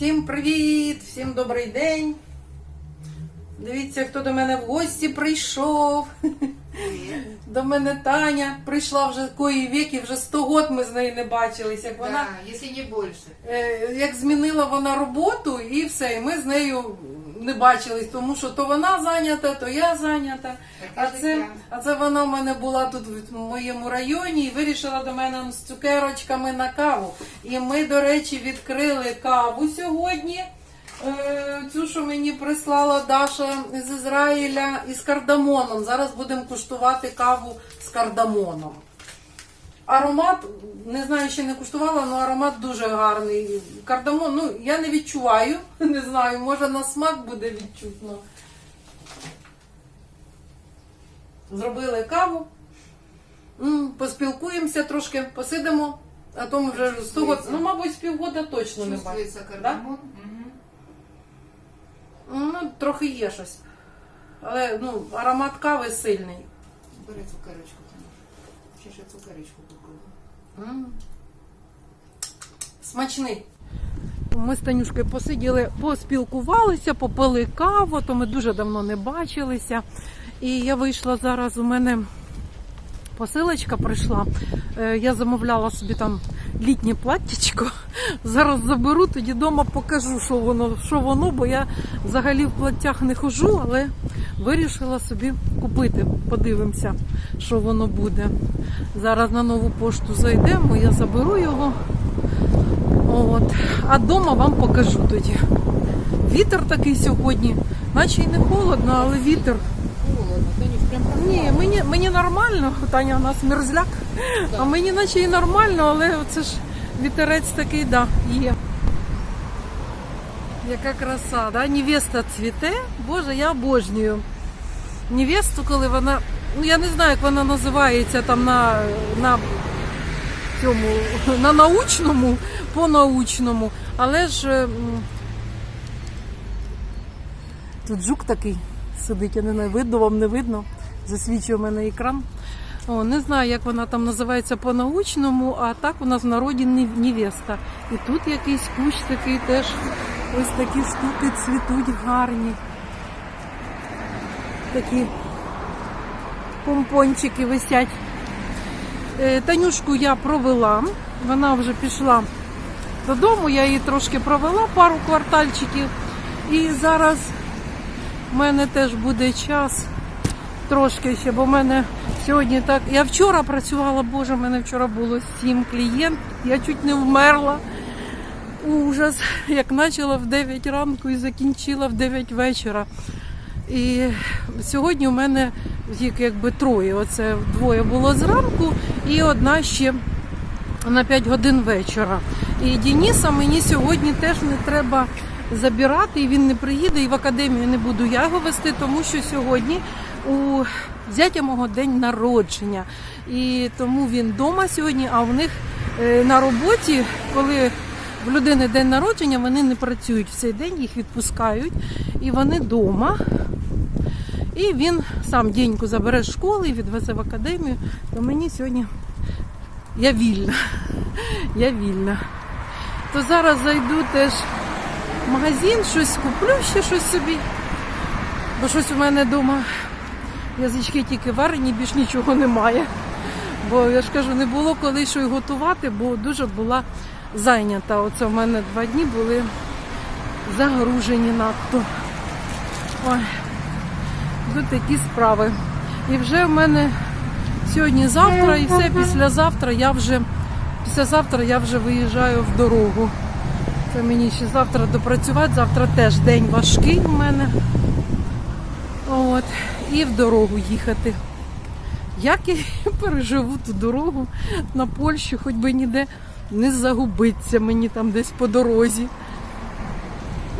Всім привіт! Всім добрий день! Дивіться, хто до мене в гості прийшов. До мене Таня прийшла вже кої віки, вже 100 год ми з нею не бачились. Як вона если не больше. е, як змінила вона роботу і все, і ми з нею не бачились, тому що то вона зайнята, то я зайнята. А це, а це вона в мене була тут в моєму районі і вирішила до мене з цукерочками на каву. І ми, до речі, відкрили каву сьогодні. Е, Цю, що мені прислала Даша з Ізраїля із кардамоном. Зараз будемо куштувати каву з кардамоном. Аромат, не знаю, ще не куштувала, але аромат дуже гарний. Кардамон, ну я не відчуваю, не знаю, може на смак буде відчутно. Зробили каву. Поспілкуємося трошки, посидимо, а то ми вже з того, ну, мабуть, з півгода точно не бачимо. Чувствуется кардамон. Ну, трохи є щось. Але ну, аромат кави сильний. Бери цукерочку там. Ще цукерочку попробуй. Смачний. Ми з Танюшкою посиділи, поспілкувалися, попили каву, то ми дуже давно не бачилися. І я вийшла зараз, у мене посилочка прийшла. Е, Я замовляла собі там літнє платтячко. Зараз заберу, тоді вдома покажу, що воно, що воно, бо я взагалі в платтях не хожу, але вирішила собі купити. Подивимося, що воно буде. Зараз на нову пошту зайдемо, я заберу його. От. А вдома вам покажу тоді. Вітер такий сьогодні, наче й не холодно, але вітер. Ні, мені, мені нормально, Таня у нас мерзляк. А мені наче і нормально, але це ж вітерець такий, да, є. Яка краса, да? Невеста цвіте. Боже, я обожнюю. Невесту, коли вона. Ну я не знаю, як вона називається там на, на цьому, на научному, по научному. Але ж тут жук такий сидить, я не знаю, видно вам не видно. Засвічує мене екран. О, не знаю, як вона там називається по-научному, а так у нас в народі невеста. І тут якийсь кущ такий теж ось такі штуки цвітуть гарні. Такі помпончики висять. Е, Танюшку я провела, вона вже пішла додому, я її трошки провела, пару квартальчиків. І зараз в мене теж буде час трошки ще, бо в мене сьогодні так. Я вчора працювала, боже, в мене вчора було сім клієнтів, я чуть не вмерла. Ужас, як почала в 9 ранку і закінчила в 9 вечора. І сьогодні у мене їх якби троє. Оце двоє було зранку і одна ще на 5 годин вечора. І Дениса мені сьогодні теж не треба забирати, і він не приїде, і в академію не буду я його вести, тому що сьогодні у зятя мого день народження. І тому він вдома сьогодні, а в них е, на роботі, коли в людини день народження, вони не працюють в цей день, їх відпускають, і вони вдома. І він сам діньку забере з школи і відвезе в академію. То мені сьогодні я вільна. Я вільна. То зараз зайду теж в магазин, щось куплю ще щось собі. Бо щось у мене вдома язички тільки варені, більш нічого немає. Бо я ж кажу, не було коли що й готувати, бо дуже була зайнята. Оце в мене два дні були загружені надто. Ой, тут такі справи. І вже в мене сьогодні-завтра, і все післязавтра я вже післязавтра я вже виїжджаю в дорогу. Це мені ще завтра допрацювати, завтра теж день важкий у мене. От, і в дорогу їхати. Як я переживу ту дорогу на Польщу, хоч би ніде не загубиться мені там десь по дорозі.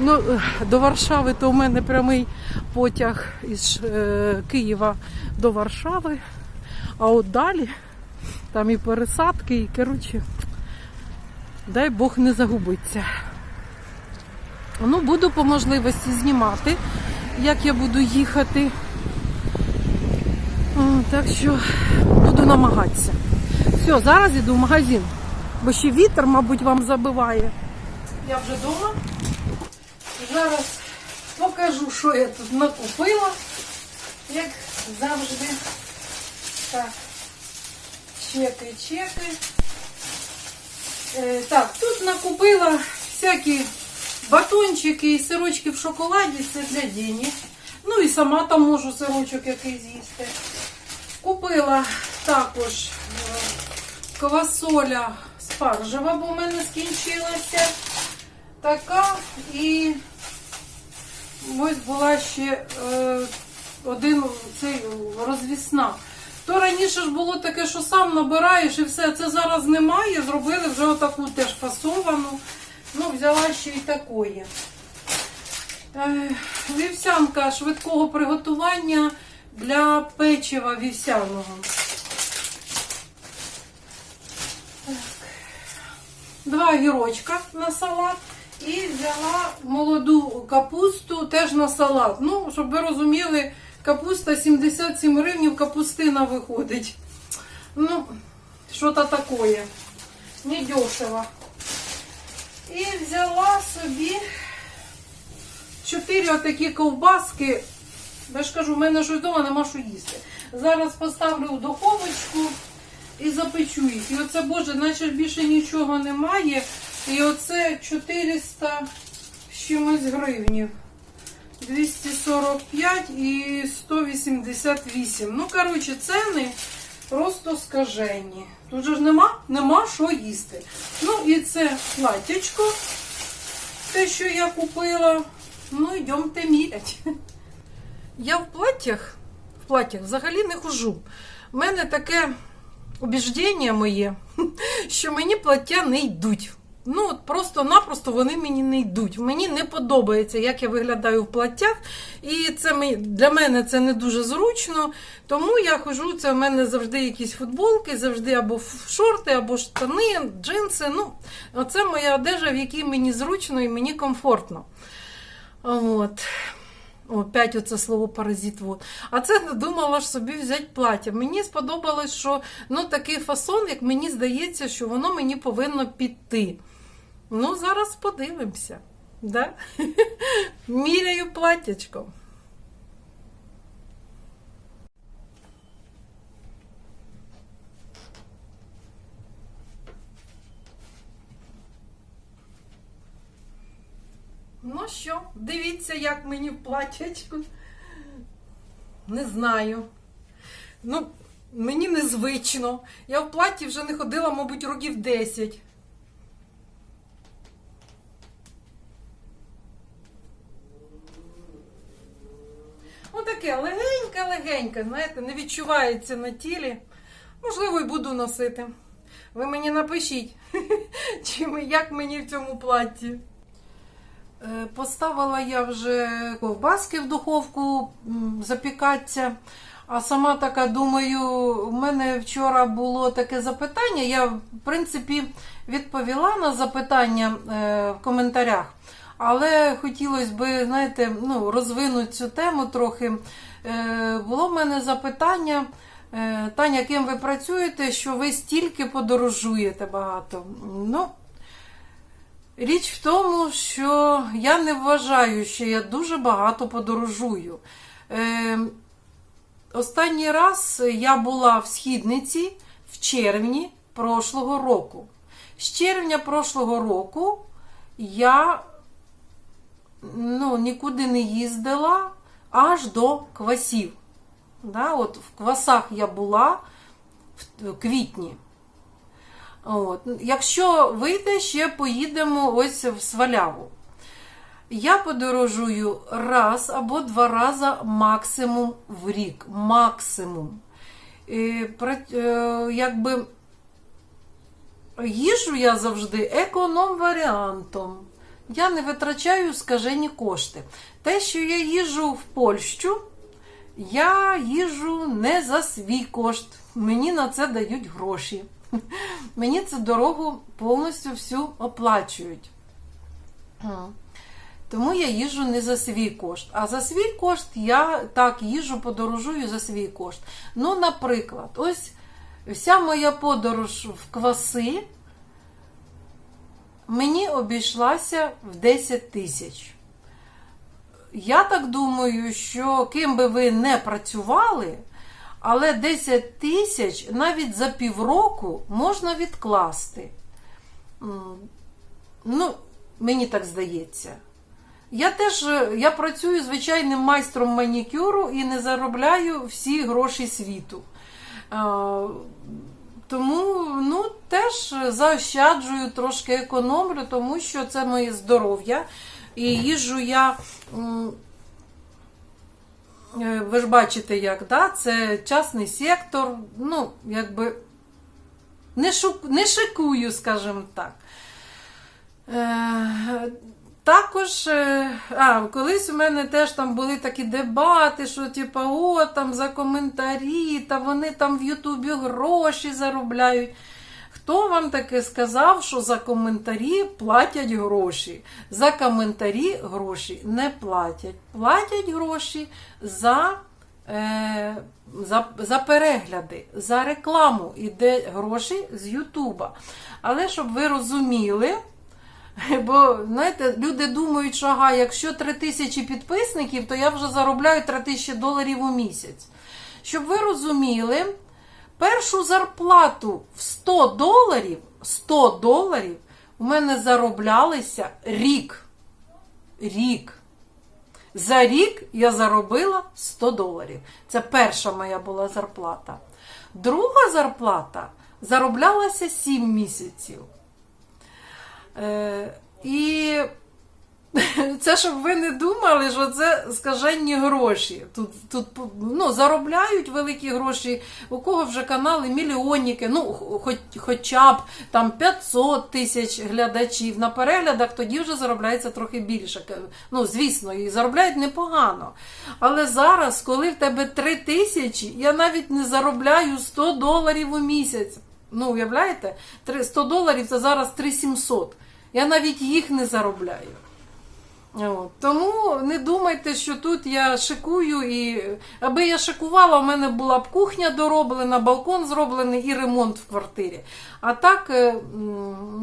Ну, до Варшави то у мене прямий потяг із е, Києва до Варшави. А от далі там і пересадки, і коротше, дай Бог не загубиться. Ну, буду по можливості знімати, як я буду їхати. Так що буду намагатися. Все, зараз іду в магазин. Бо ще вітер, мабуть, вам забиває. Я вже вдома. Зараз покажу, що я тут накупила. Як завжди. Так. Чеки, чеки. Е, так, тут накупила всякі батончики і сирочки в шоколаді, це для Дені. Ну і сама там можу сирочок якийсь з'їсти. Купила також е, квасоля спаржева, бо в мене скінчилася. Така і ось була ще е, один цей розвісна. То раніше ж було таке, що сам набираєш і все. Це зараз немає. Зробили вже отаку теж фасовану. Ну, взяла ще й такої. Е, Вівсянка швидкого приготування для печива вівсяного. Два гірочка на салат. І взяла молоду капусту теж на салат. Ну, щоб ви розуміли, капуста 77 гривень, капустина виходить. Ну, що-то таке. Не дешево. І взяла собі чотири отакі ковбаски. Я ж кажу, в мене ж вдома нема що їсти. Зараз поставлю в духовочку і запечу їх. І оце, боже, наче більше нічого немає. І оце 400 з чимось гривнів. 245 і 188. Ну, коротше, ціни просто скажені. Тут же ж нема, нема що їсти. Ну і це платтячко, те, що я купила. Ну, йдемте мірять. Я в платтях, в платтях взагалі не хожу. У мене таке убіждення моє, що мені плаття не йдуть. Ну, от просто-напросто вони мені не йдуть. Мені не подобається, як я виглядаю в платтях. І це для мене це не дуже зручно. Тому я хожу, це в мене завжди якісь футболки, завжди або шорти, або штани, джинси. Ну, оце моя одежа, в якій мені зручно і мені комфортно. От. Опять оце слово паразит. Вот. А це не думала ж собі взяти плаття. Мені сподобалось, що ну, такий фасон, як мені здається, що воно мені повинно піти. Ну, зараз подивимося. Да? Міряю платтячко. Ну що, дивіться, як мені в платтячку. Не знаю. Ну, мені незвично. Я в платі вже не ходила, мабуть, років 10. Ну, таке легеньке-легеньке, знаєте, не відчувається на тілі. Можливо, і буду носити. Ви мені напишіть, як мені в цьому платі. Е, Поставила я вже ковбаски в духовку запікатися. А сама така думаю, у мене вчора було таке запитання. Я, в принципі, відповіла на запитання е, в коментарях. Але хотілося б, знаєте, ну, розвинути цю тему трохи. Е, було в мене запитання. Таня, ким ви працюєте, що ви стільки подорожуєте багато? Ну, Річ в тому, що я не вважаю, що я дуже багато подорожую. Е, останній раз я була в східниці в червні прошлого року. З червня прошлого року я ну, нікуди не їздила аж до квасів. Да, от в квасах я була в квітні. От. Якщо вийде, ще поїдемо ось в Сваляву. Я подорожую раз або два рази максимум в рік. Максимум. І, пра- е, якби, їжу я завжди економ-варіантом. Я не витрачаю скажені кошти. Те, що я їжу в Польщу, я їжу не за свій кошт. Мені на це дають гроші. Мені цю дорогу повністю всю оплачують. Тому я їжу не за свій кошт. А за свій кошт я так їжу, подорожую за свій кошт. Ну, наприклад, ось вся моя подорож в кваси мені обійшлася в 10 тисяч. Я так думаю, що ким би ви не працювали, але 10 тисяч навіть за півроку можна відкласти. Ну, мені так здається. Я теж е, я працюю звичайним майстром манікюру і не заробляю всі гроші світу. Е, Тому ну, теж заощаджую, трошки економлю, тому що це моє здоров'я. І їжджу я. Е, Ви ж бачите, як, да? це частний сектор, ну, якби не, шук, не шикую, скажімо так. Е, також, е, а, колись у мене теж там були такі дебати, що типа, о, там за коментарі, та вони там в Ютубі гроші заробляють. Хто вам таке сказав, що за коментарі платять гроші? За коментарі гроші не платять. Платять гроші за, е, за, за перегляди, за рекламу. Іде гроші з Ютуба. Але щоб ви розуміли, Бо, знаєте, люди думають, що ага, якщо 3 тисячі підписників, то я вже заробляю 3 тисячі доларів у місяць. Щоб ви розуміли, першу зарплату в 100 доларів, 100 доларів у мене зароблялися рік. Рік. За рік я заробила 100 доларів. Це перша моя була зарплата. Друга зарплата зароблялася 7 місяців. Е, і це щоб ви не думали, що це скаженні гроші. Тут, тут ну, заробляють великі гроші, у кого вже канали мільйонники, ну, хоч, хоча б там 500 тисяч глядачів на переглядах, тоді вже заробляється трохи більше. Ну, звісно, і заробляють непогано. Але зараз, коли в тебе 3 тисячі, я навіть не заробляю 100 доларів у місяць. Ну, уявляєте? 100 доларів це зараз 3700. Я навіть їх не заробляю. Тому не думайте, що тут я шикую, і аби я шикувала, у мене була б кухня дороблена, балкон зроблений і ремонт в квартирі. А так е,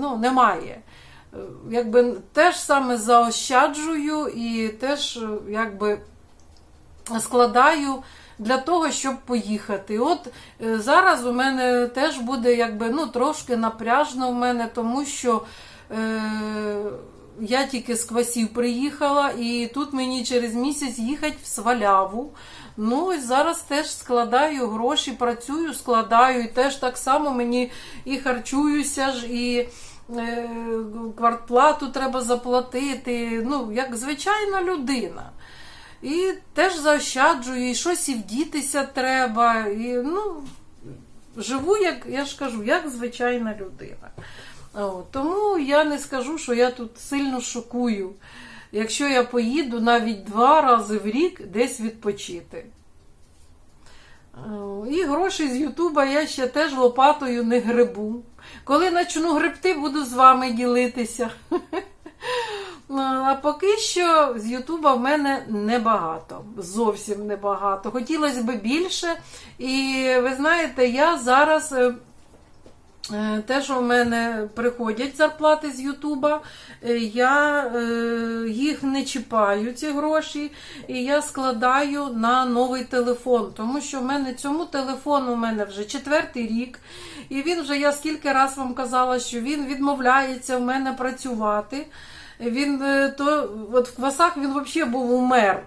ну, немає. Е, Якби теж саме заощаджую і теж е, якби складаю для того, щоб поїхати. От зараз у мене теж буде якби ну трошки напряжно в мене, тому що е, я тільки з квасів приїхала, і тут мені через місяць їхати в сваляву. Ну, ось зараз теж складаю гроші, працюю, складаю, і теж так само мені і харчуюся ж, і е, квартплату треба заплатити. Ну, як звичайна людина. І теж заощаджую, і щось і вдітися треба. І, ну, живу, як я ж кажу, як звичайна людина. Тому я не скажу, що я тут сильно шокую, якщо я поїду навіть два рази в рік десь відпочити. І гроші з Ютуба я ще теж лопатою не грибу. Коли почну гребти, буду з вами ділитися. А поки що з Ютуба в мене небагато, зовсім небагато. Хотілося б більше. І ви знаєте, я зараз. Е, Те, що в мене приходять зарплати з Ютуба, е, я е, їх не чіпаю, ці гроші, і я складаю на новий телефон. Тому що в мене цьому телефону у мене вже четвертий рік, і він вже, я скільки раз вам казала, що він відмовляється в мене працювати. Він то от в квасах він взагалі був умер.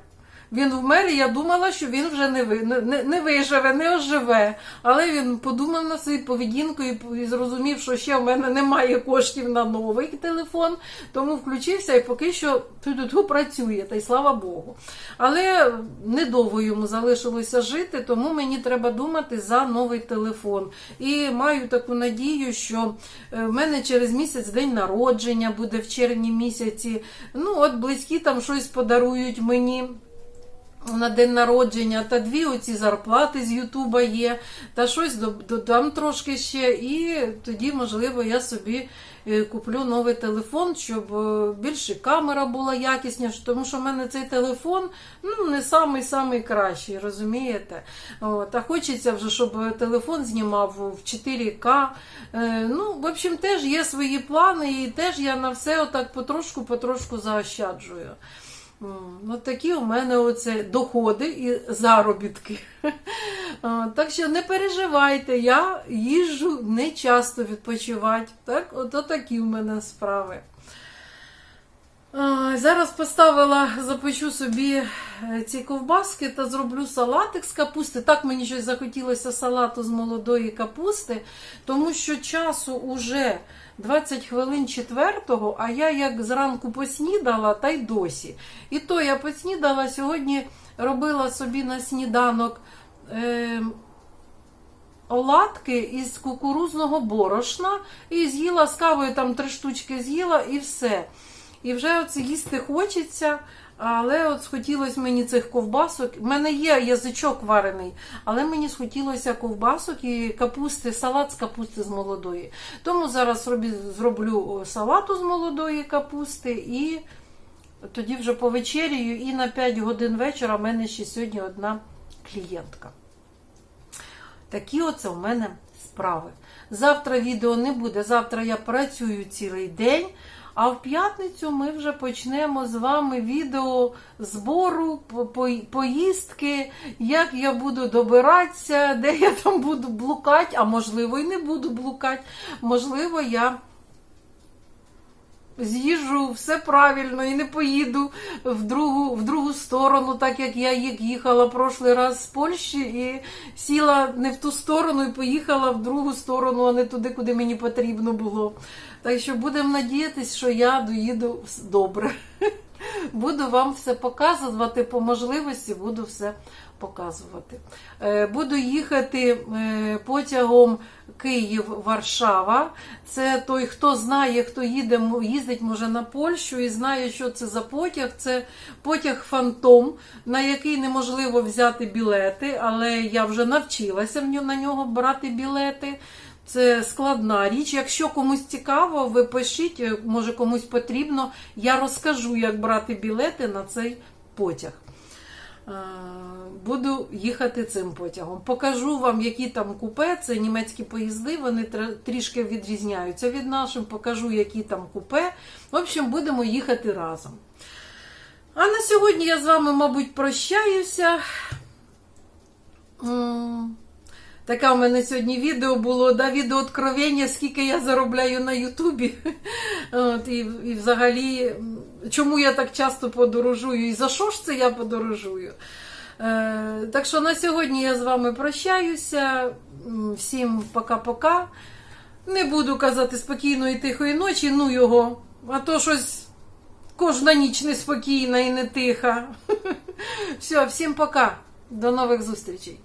Він вмер, і я думала, що він вже не ви, не, не- виживе, не оживе. Але він подумав на свою поведінку і, і зрозумів, що ще в мене немає коштів на новий телефон, тому включився і поки що тут працює, та й слава Богу. Але недовго йому залишилося жити, тому мені треба думати за новий телефон. І маю таку надію, що е, в мене через місяць день народження буде в червні місяці. Ну, от близькі там щось подарують мені. На день народження, та дві оці зарплати з Ютуба є, та щось додам трошки ще, і тоді, можливо, я собі е, куплю новий телефон, щоб е, більше камера була якісніша, тому що в мене цей телефон ну, не самий самий кращий, розумієте? От, а хочеться вже, щоб телефон знімав в 4К. Е, ну, в общем, теж є свої плани, і теж я на все отак потрошку-потрошку заощаджую. От такі у мене оце доходи і заробітки. Так що не переживайте, я їжджу не часто відпочивати. Так? От такі в мене справи. Зараз поставила, запечу собі е, ці ковбаски та зроблю салатик з капусти. Так мені щось захотілося салату з молодої капусти, тому що часу уже 20 хвилин четвертого, а я як зранку поснідала, та й досі. І то я поснідала сьогодні, робила собі на сніданок. Е, Оладки із кукурузного борошна і з'їла з кавою там три штучки з'їла і все. І вже оце їсти хочеться, але от схотілося мені цих ковбасок. У мене є язичок варений, але мені схотілося ковбасок і капусти, салат з капусти з молодої. Тому зараз зроблю салату з молодої капусти і тоді вже повечерюю. І на 5 годин вечора в мене ще сьогодні одна клієнтка. Такі оце у мене справи. Завтра відео не буде. Завтра я працюю цілий день. А в п'ятницю ми вже почнемо з вами відео збору, по- по- поїздки, як я буду добиратися, де я там буду блукати, а можливо і не буду блукати. Можливо, я з'їжджу все правильно і не поїду в другу, в другу сторону, так як я їхала прошлий раз з Польщі і сіла не в ту сторону і поїхала в другу сторону, а не туди, куди мені потрібно було. Так що будемо надіятися, що я доїду добре. Буду вам все показувати по можливості, буду все показувати. Е, Буду їхати е, потягом Київ-Варшава. Це той, хто знає, хто їде, їздить може на Польщу і знає, що це за потяг. Це потяг Фантом, на який неможливо взяти білети, але я вже навчилася на нього брати білети. Це складна річ. Якщо комусь цікаво, ви пишіть, е, може комусь потрібно. Я розкажу, як брати білети на цей потяг. Е, Буду їхати цим потягом. Покажу вам, які там купе. Це німецькі поїзди, вони трішки відрізняються від наших. Покажу, які там купе. В общем, будемо їхати разом. А на сьогодні я з вами, мабуть, прощаюся. Таке у мене сьогодні відео було, да, відео откровення, скільки я заробляю на Ютубі. От, і, і взагалі, чому я так часто подорожую і за що ж це я подорожую? Е, так що на сьогодні я з вами прощаюся. Всім пока-пока. Не буду казати спокійної тихої ночі, ну його, а то щось кожна ніч неспокійна і не тиха. Все, всім пока. До нових зустрічей.